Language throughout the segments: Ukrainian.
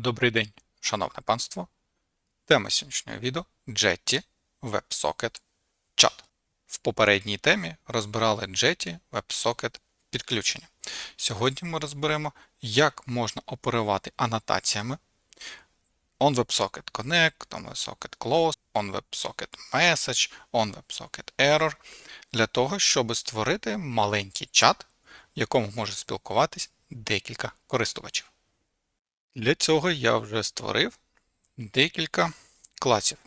Добрий день, шановне панство. Тема сьогоднішнього відео Jetty WebSocket Chat. В попередній темі розбирали Jetty WebSocket підключення. Сьогодні ми розберемо, як можна оперувати анотаціями OnWebSocket Connect, OnWebSocket Close, OnWebSocket Message, OnWebSocket Error для того, щоб створити маленький чат, в якому може спілкуватись декілька користувачів. Для цього я вже створив декілька класів.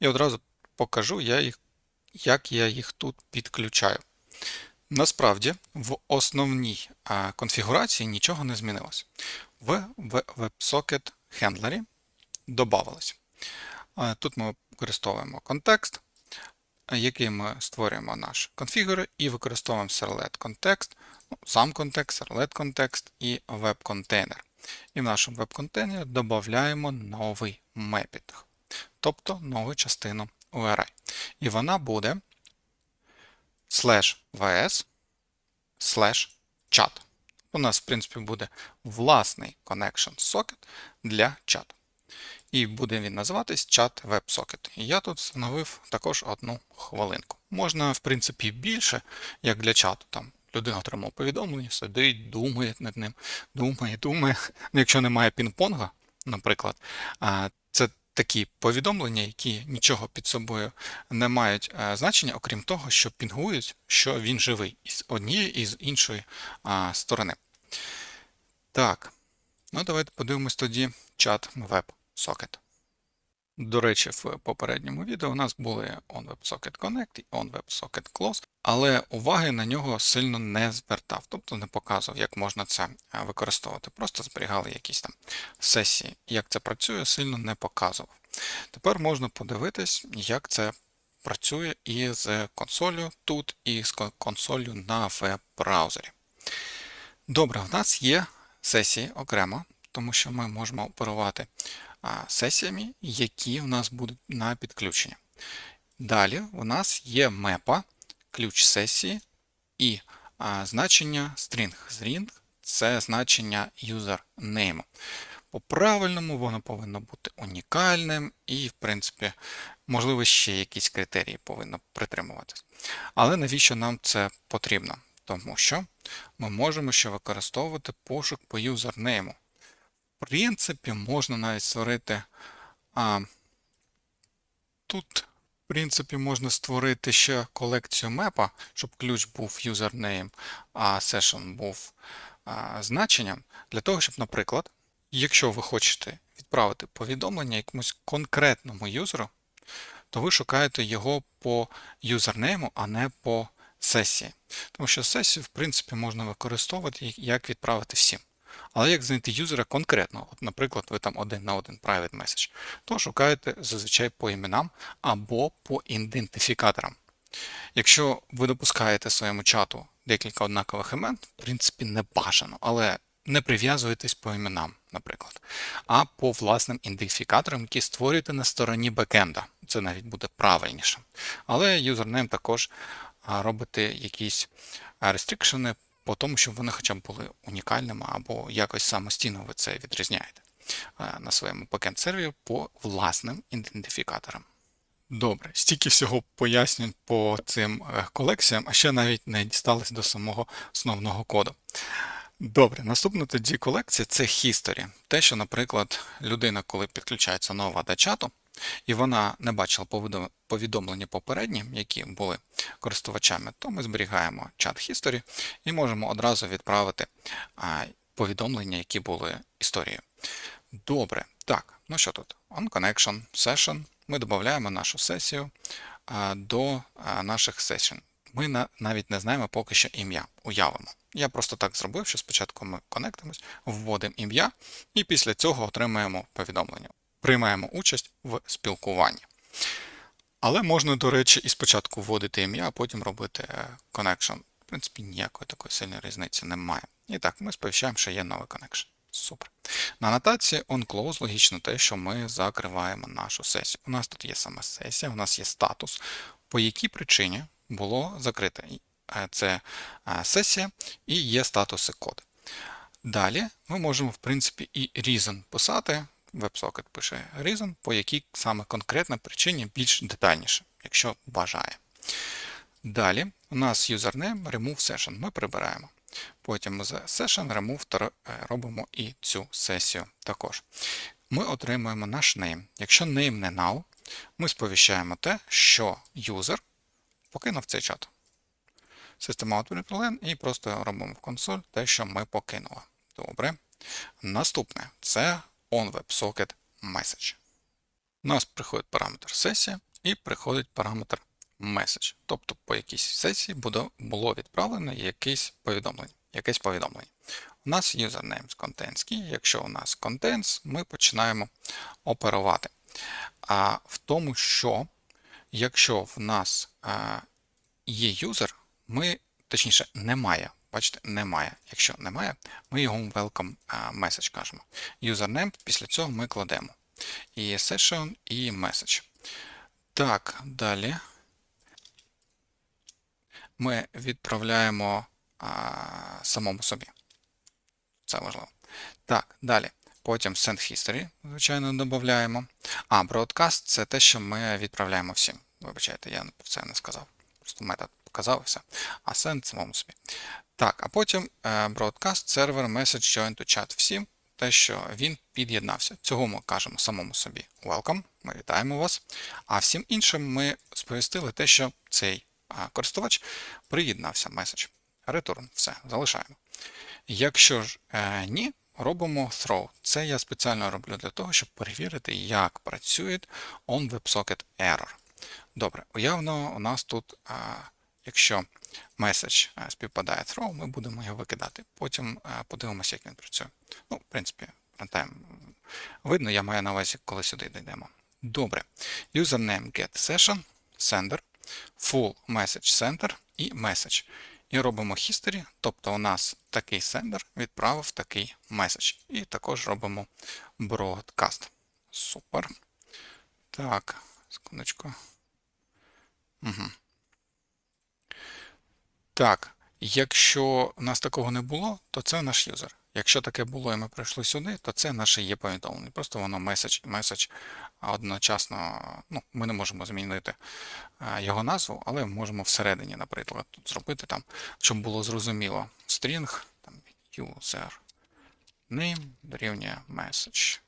І одразу покажу, я їх, як я їх тут підключаю. Насправді, в основній конфігурації нічого не змінилось. В WebSocket хендлері додавалось. Тут ми використовуємо контекст, який ми створюємо наш конфігур, і використовуємо servlet контекст, ну, сам контекст, servlet контекст і веб-контейнер. І в нашому веб-контейнері додаємо новий мепінг, тобто нову частину URI. І вона буде slash vs slash chat. У нас, в принципі, буде власний connection socket для чату. І буде він називатись чат WebSocket. І я тут встановив також одну хвилинку. Можна, в принципі, більше, як для чату. Там людина отримала повідомлення, сидить, думає над ним, думає, думає. Ну, Якщо немає пінг-понга, наприклад, це такі повідомлення, які нічого під собою не мають значення, окрім того, що пінгують, що він живий із однієї і з іншої сторони. Так, ну давайте подивимось тоді чат WebSocket. До речі, в попередньому відео у нас були OnWebSocket Connect і OnWebSocket Close, але уваги на нього сильно не звертав, тобто не показував, як можна це використовувати. Просто зберігали якісь там сесії. Як це працює, сильно не показував. Тепер можна подивитись, як це працює із консолью тут, і з консолью на веб-браузері. Добре, в нас є сесії окремо, тому що ми можемо оперувати сесіями, які у нас будуть на підключення. Далі у нас є мепа, ключ сесії і значення string. String це значення username. По правильному воно повинно бути унікальним і, в принципі, можливо, ще якісь критерії повинно притримуватись. Але навіщо нам це потрібно? Тому що ми можемо ще використовувати пошук по юзернейму принципі, можна навіть створити. А, Тут, в принципі, можна створити ще колекцію мепа, щоб ключ був username, а session був а, значенням. Для того, щоб, наприклад, якщо ви хочете відправити повідомлення якомусь конкретному юзеру, то ви шукаєте його по юзернейму, а не по сесії. Тому що сесію, в принципі, можна використовувати як відправити всім. Але як знайти юзера конкретно, от, наприклад, ви там один на один private message, то шукаєте зазвичай по іменам або по ідентифікаторам. Якщо ви допускаєте своєму чату декілька однакових імен, в принципі, не бажано, але не прив'язуйтесь по іменам, наприклад, а по власним ідентифікаторам, які створюєте на стороні бекенда. Це навіть буде правильніше. Але юзернейм також робите якісь рестрикшени по тому, щоб вони хоча б були унікальними або якось самостійно ви це відрізняєте е, на своєму бекенд сервері по власним ідентифікаторам. Добре, стільки всього пояснень по цим е, колекціям, а ще навіть не дістались до самого основного коду. Добре, наступна тоді колекція це History. Те, що, наприклад, людина, коли підключається нова до чату, і вона не бачила повідомлення попередні, які були користувачами, то ми зберігаємо чат History і можемо одразу відправити повідомлення, які були історією. Добре, так, ну що тут? On Connection Session. Ми додаємо нашу сесію до наших сесій. Ми навіть не знаємо поки що ім'я. Уявимо. Я просто так зробив, що спочатку ми конектимось, вводимо ім'я, і після цього отримаємо повідомлення приймаємо участь в спілкуванні. Але можна, до речі, і спочатку вводити ім'я, а потім робити е, connection. В принципі, ніякої такої сильної різниці немає. І так, ми сповіщаємо, що є новий connection. Супер. На анотації onClose логічно те, що ми закриваємо нашу сесію. У нас тут є сама сесія, у нас є статус, по якій причині було закрите. Е, це е, сесія і є статуси код. Далі ми можемо, в принципі, і reason писати. WebSocket пише reason, по якій саме конкретна причині більш детальніше, якщо бажає. Далі у нас username remove session. Ми прибираємо. Потім з session remove е, робимо і цю сесію також. Ми отримуємо наш name. Якщо name не null, ми сповіщаємо те, що user покинув цей чат. Система output і просто робимо в консоль те, що ми покинули. Добре. Наступне це onWebSocket message. У нас приходить параметр сесія і приходить параметр message. Тобто по якійсь сесії було відправлено якесь повідомлення. Якесь повідомлення. У нас username contents key. Якщо у нас contents, ми починаємо оперувати. А в тому, що якщо в нас а, є user, ми, точніше, немає. Бачите, немає. Якщо немає, ми його welcome message кажемо. Username, після цього ми кладемо. І session, і message. Так, далі ми відправляємо а, самому собі. Це важливо. Так, далі. Потім send history, звичайно, додаємо. А, broadcast це те, що ми відправляємо всім. Вибачайте, я про це не сказав. Просто метод показав і все. А send самому собі. Так, а потім е, broadcast server message join to chat всім. Те, що він під'єднався. Цього ми кажемо самому собі welcome, ми вітаємо вас. А всім іншим ми сповістили те, що цей користувач приєднався меседж. Return, все, залишаємо. Якщо ж е, ні, робимо throw. Це я спеціально роблю для того, щоб перевірити, як працює onWebSocket error. Добре, уявно, у нас тут, а, якщо меседж співпадає throw, ми будемо його викидати. Потім подивимося, як він працює. Ну, в принципі, runtime видно, я маю на увазі, коли сюди дійдемо. Добре. Username get session, sender, full message center і message. І робимо history, тобто у нас такий сендер відправив такий меседж. І також робимо broadcast. Супер. Так, секундочку. Угу. Так, якщо у нас такого не було, то це наш юзер. Якщо таке було і ми прийшли сюди, то це наше є повідомлення. Просто воно меседж меседж одночасно. Ну, Ми не можемо змінити е, його назву, але можемо всередині, наприклад, тут зробити там, щоб було зрозуміло. String, там, user name дорівнює message.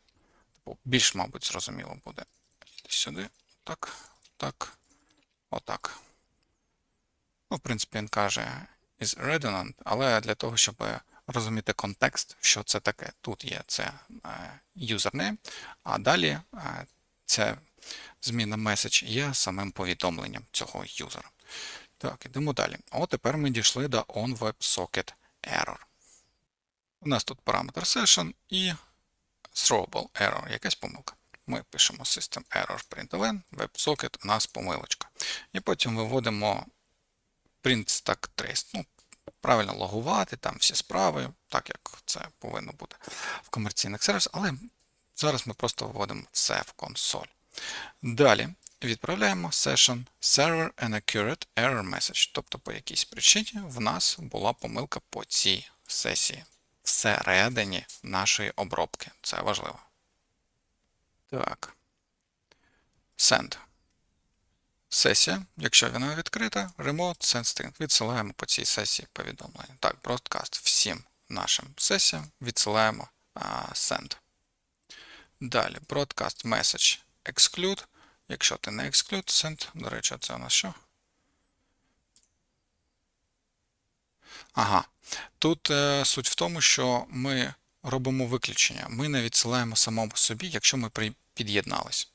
Типу, більш, мабуть, зрозуміло буде. Сюди. Так, так, отак. Ну, в принципі, він каже is redundant, але для того, щоб розуміти контекст, що це таке. Тут є це юзернейм, а далі е, ця зміна message є самим повідомленням цього юзера. Так, ідемо далі. От тепер ми дійшли до onWebSocket error. У нас тут параметр session і throwable error, якась помилка. Ми пишемо system error println, WebSocket у нас помилочка. І потім виводимо print stack trace. Ну, правильно логувати, там всі справи, так як це повинно бути в комерційних сервісах, але зараз ми просто вводимо все в консоль. Далі відправляємо session server inaccurate error message. Тобто, по якійсь причині в нас була помилка по цій сесії всередині нашої обробки. Це важливо. Так. Send. Сесія, якщо вона відкрита, remote send string. Відсилаємо по цій сесії повідомлення. Так, broadcast всім нашим сесіям відсилаємо uh, send. Далі, broadcast message exclude. Якщо ти не exclude, send, до речі, це у нас що? Ага. Тут е, суть в тому, що ми робимо виключення. Ми не відсилаємо самому собі, якщо ми під'єднались.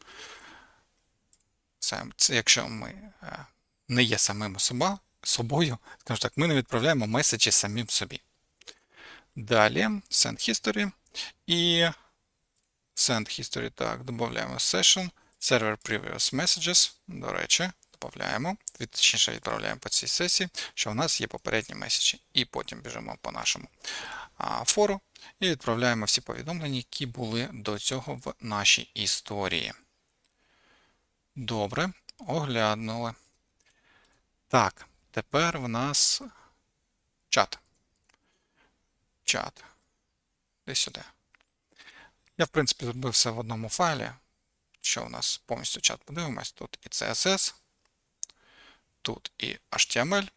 Це, це якщо ми е, не є самим соба, собою, скажімо так, ми не відправляємо меседжі самим собі. Далі send history і send history, так, додаємо session, server previous messages, до речі, додаємо, точніше відправляємо по цій сесії, що у нас є попередні меседжі. І потім біжимо по нашому фору і відправляємо всі повідомлення, які були до цього в нашій історії. Добре, оглянули. Так, тепер в нас чат. Чат. десь сюди. Я, в принципі, зробив все в одному файлі. Що у нас повністю чат подивимось. Тут і CSS, тут і HTML.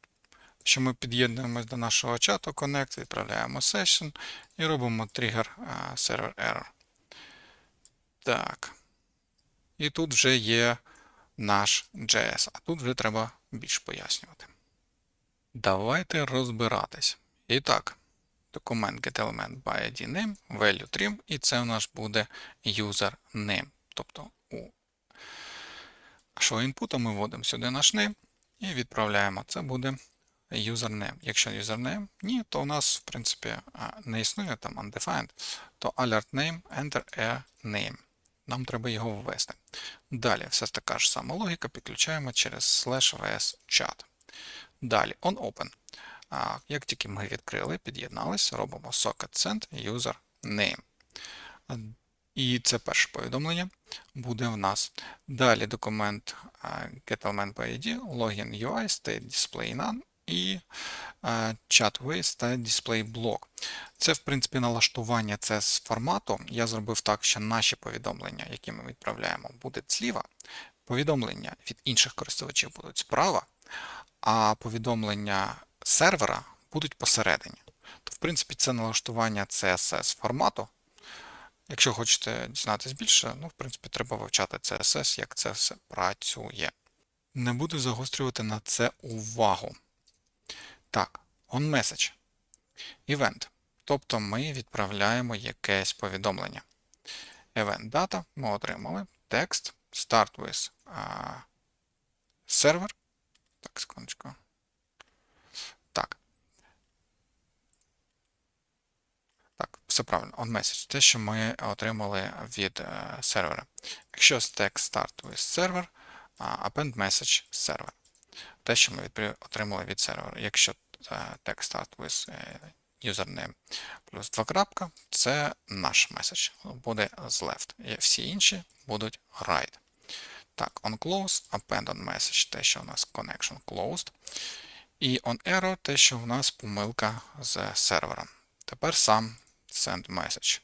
Що ми під'єднуємось до нашого чату Connect, відправляємо session і робимо тригер server error. Так. І тут вже є наш JS, а тут вже треба більш пояснювати. Давайте розбиратись. І так, документ getElement by ID name, value trim, і це у нас буде user name. Тобто у нашого інпуту ми вводимо сюди наш name і відправляємо. Це буде username. Якщо username ні, то у нас, в принципі, не існує там undefined, то alert name, enter a name. Нам треба його ввести. Далі, все така ж сама логіка, підключаємо через slash vs chat. Далі, on open. А, Як тільки ми відкрили, під'єднались, робимо socket send user name. І це перше повідомлення буде в нас. Далі документ by login UI, state display none і а, chat with state display block. Це, в принципі, налаштування це з формату. Я зробив так, що наші повідомлення, які ми відправляємо, будуть зліва. Повідомлення від інших користувачів будуть справа, а повідомлення сервера будуть посередині. То, в принципі, це налаштування CSS формату. Якщо хочете дізнатись більше, ну, в принципі, треба вивчати CSS, як це все працює. Не буду загострювати на це увагу. Так, onMessage. Event. Тобто ми відправляємо якесь повідомлення. Event data ми отримали. Текст start with а, server. Так, секундочку. Так. Так, все правильно. OnMessage. Те, що ми отримали від е, сервера. Якщо text start with а, append message server. Те, що ми отримали від сервера. Якщо text start with username плюс два крапка, це наш меседж. Буде з left. І всі інші будуть right. Так, on close, append on message, те, що у нас connection closed. І on error, те, що у нас помилка з сервером. Тепер сам send message.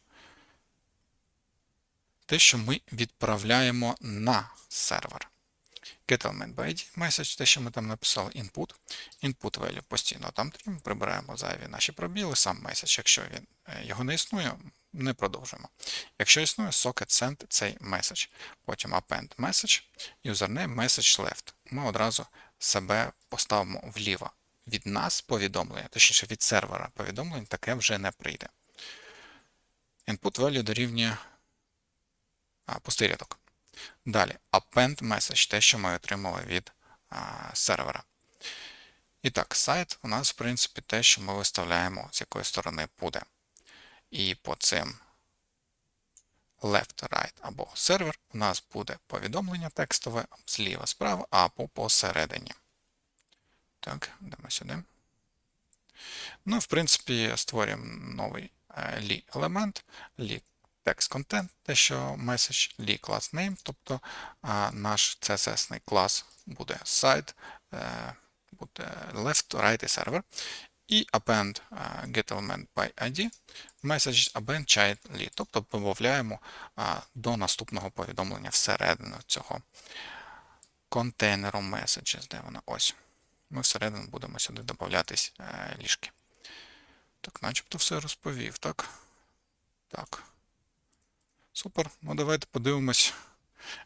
Те, що ми відправляємо на сервер. GetElement by ID message, те, що ми там написали input. Input value постійно там трім, прибираємо зайві наші пробіли, сам меседж. Якщо він, е, його не існує, не продовжуємо. Якщо існує, socket send цей меседж. Потім append message, username message left. Ми одразу себе поставимо вліво. Від нас повідомлення, точніше від сервера повідомлень, таке вже не прийде. Input value дорівнює а, пустий рядок. Далі, append message, те, що ми отримали від а, сервера. І так, сайт у нас, в принципі, те, що ми виставляємо, з якої сторони буде. І по цим left, right або сервер у нас буде повідомлення текстове зліва справа або посередині. Так, йдемо сюди. Ну, в принципі, створюємо новий е, лі елемент, лі text content, те, що message, лі class name, тобто а, наш CSS клас буде site, е, буде left, right і server. І append е, getElement by ID, message append child lead, тобто додаємо до наступного повідомлення всередину цього контейнеру messages, де вона ось. Ми всередину будемо сюди додатись е, ліжки. Так, начебто все розповів, так? Так. Супер. Ну давайте подивимось,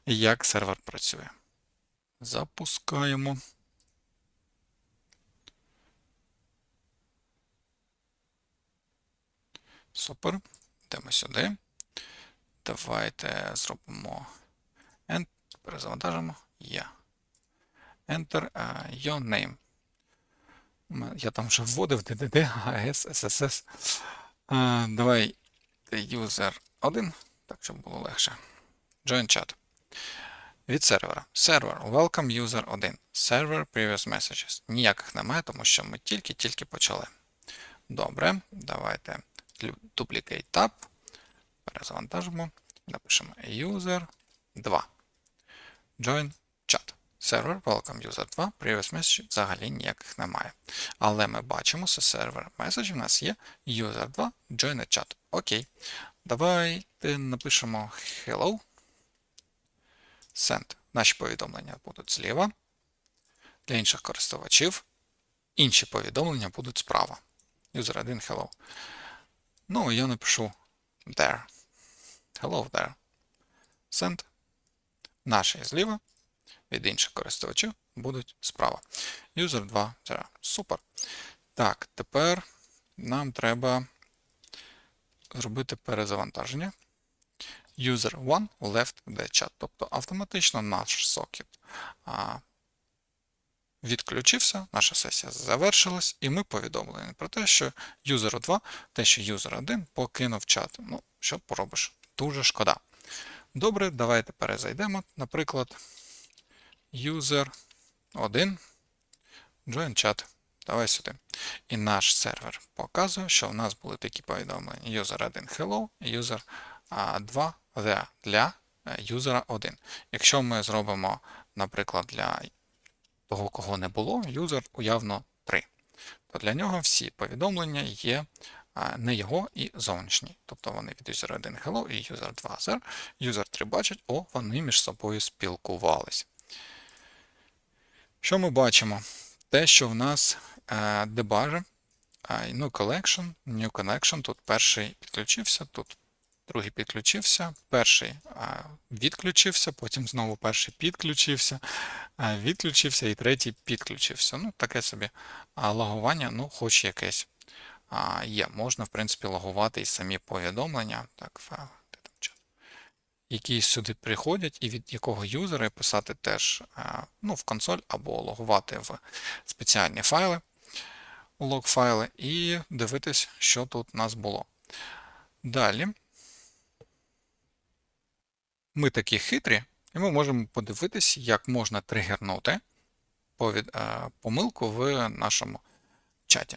як сервер працює. Запускаємо. Супер. Йдемо сюди. Давайте зробимо Enter. Перезавантажимо. Я. Enter uh, your name. Я там вже вводив DDD, AS, SSS. Uh, давай user 1, так, щоб було легше. Join chat. Від сервера. Сервер. Welcome user 1. Server previous messages. Ніяких немає, тому що ми тільки-тільки почали. Добре, давайте duplicate tab. Перезавантажимо. Напишемо user 2. Join chat. Server welcome user 2, previous message взагалі ніяких немає. Але ми бачимо, що сервер message у нас є user 2 join a chat. Окей. Давайте напишемо hello. Send. Наші повідомлення будуть зліва. Для інших користувачів. Інші повідомлення будуть справа. User 1 hello. Ну, я напишу there. Hello there. Send. Наші зліва. Від інших користувачів будуть справа. User 2. Zero. Супер. Так, тепер нам треба зробити перезавантаження. User 1 left the chat. Тобто автоматично наш сокет відключився, наша сесія завершилась, і ми повідомлені про те, що user 2, те, що user 1 покинув чат. Ну, що поробиш? Дуже шкода. Добре, давайте перезайдемо. Наприклад, user 1 join chat. Давай сюди. І наш сервер показує, що в нас були такі повідомлення: user 1 hello, user 2 there для юзера 1. Якщо ми зробимо, наприклад, для того, кого не було, юзер уявно 3, то для нього всі повідомлення є не його і зовнішні. Тобто вони від user 1 hello і user 2 there. User 3 бачить, о, вони між собою спілкувались. Що ми бачимо? Те, що в нас дебажер, ну, collection, new connection, тут перший підключився, тут другий підключився, перший відключився, потім знову перший підключився, відключився і третій підключився. Ну, таке собі логування, ну, хоч якесь є. Можна, в принципі, логувати і самі повідомлення. Так. Які сюди приходять, і від якого юзера писати теж ну, в консоль або логувати в спеціальні файли, лог-файли, і дивитись, що тут у нас було. Далі. Ми такі хитрі, і ми можемо подивитись, як можна тригернути помилку в нашому чаті.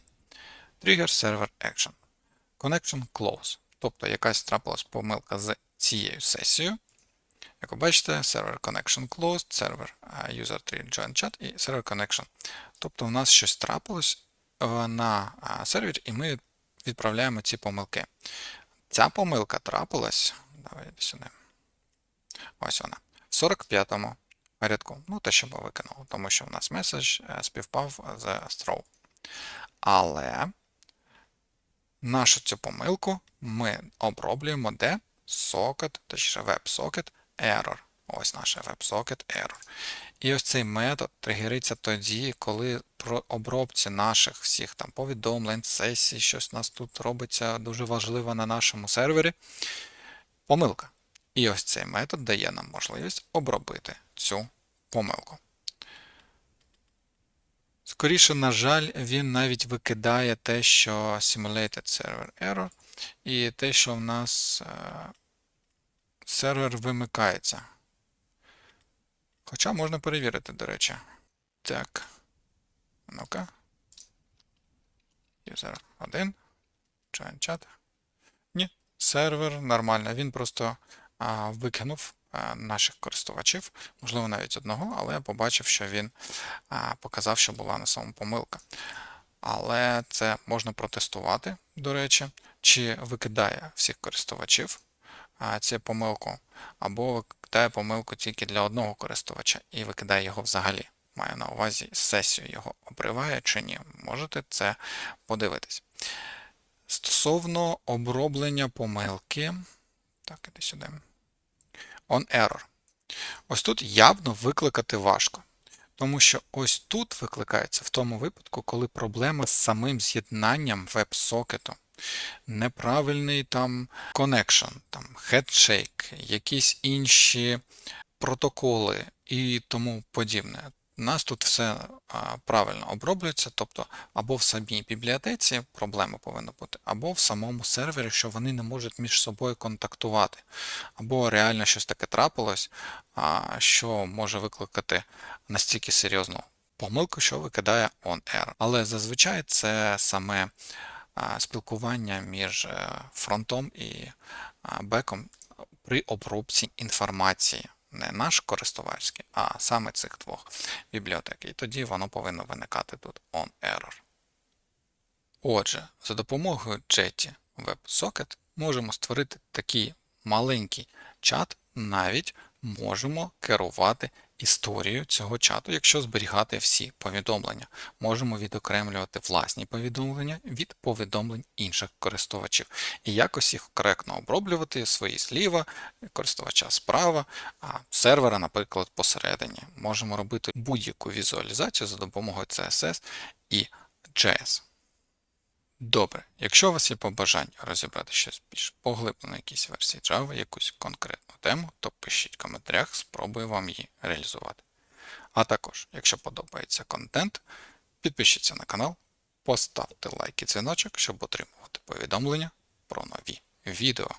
Trigger Server Action. Connection Close. Тобто якась трапилась помилка з цією сесією. Як ви бачите, Server Connection Closed, Server User 3 Join Chat і Server Connection. Тобто у нас щось трапилось на сервері, і ми відправляємо ці помилки. Ця помилка трапилась. Давай сюди. Ось вона. В 45-му рядку. Ну, те, що ми виконали, тому що в нас меседж співпав з throw. Але нашу цю помилку ми оброблюємо де socket, точніше WebSocket error. Ось наш WebSocket error. І ось цей метод тригериться тоді, коли про обробці наших всіх там повідомлень, сесій, щось у нас тут робиться дуже важливо на нашому сервері. Помилка. І ось цей метод дає нам можливість обробити цю помилку. Скоріше, на жаль, він навіть викидає те, що Simulated Server Error, і те, що в нас е, сервер вимикається. Хоча можна перевірити, до речі. Так. Ну-ка. User 1. Join chat. Ні, сервер нормально. Він просто викинув наших користувачів, можливо, навіть одного, але я побачив, що він показав, що була на самому помилка. Але це можна протестувати, до речі, чи викидає всіх користувачів цю помилку, або викидає помилку тільки для одного користувача і викидає його взагалі. Маю на увазі сесію його обриває чи ні. Можете це подивитись. Стосовно оброблення помилки. Так, іди сюди. On error. Ось тут явно викликати важко. Тому що ось тут викликається в тому випадку, коли проблема з самим з'єднанням веб-сокету. Неправильний там connection, там headshake, якісь інші протоколи і тому подібне. У нас тут все правильно оброблюється, тобто або в самій бібліотеці проблема повинна бути, або в самому сервері, що вони не можуть між собою контактувати, або реально щось таке трапилось, що може викликати настільки серйозну помилку, що викидає on-air. Але зазвичай це саме спілкування між е, фронтом і беком при обробці інформації Не наш користувацький, а саме цих двох бібліотек. І тоді воно повинно виникати тут on error. Отже, за допомогою Jetty WebSocket можемо створити такий маленький чат, навіть можемо керувати історією цього чату, якщо зберігати всі повідомлення. Можемо відокремлювати власні повідомлення від повідомлень інших користувачів і якось їх коректно оброблювати свої зліва, користувача справа, а сервера, наприклад, посередині. Можемо робити будь-яку візуалізацію за допомогою CSS і JS. Добре, якщо у вас є побажання розібрати щось більш поглиблено якісь версії Java, якусь конкретну тему, то пишіть в коментарях, спробую вам її реалізувати. А також, якщо подобається контент, підпишіться на канал, поставте лайк і дзвіночок, щоб отримувати повідомлення про нові відео.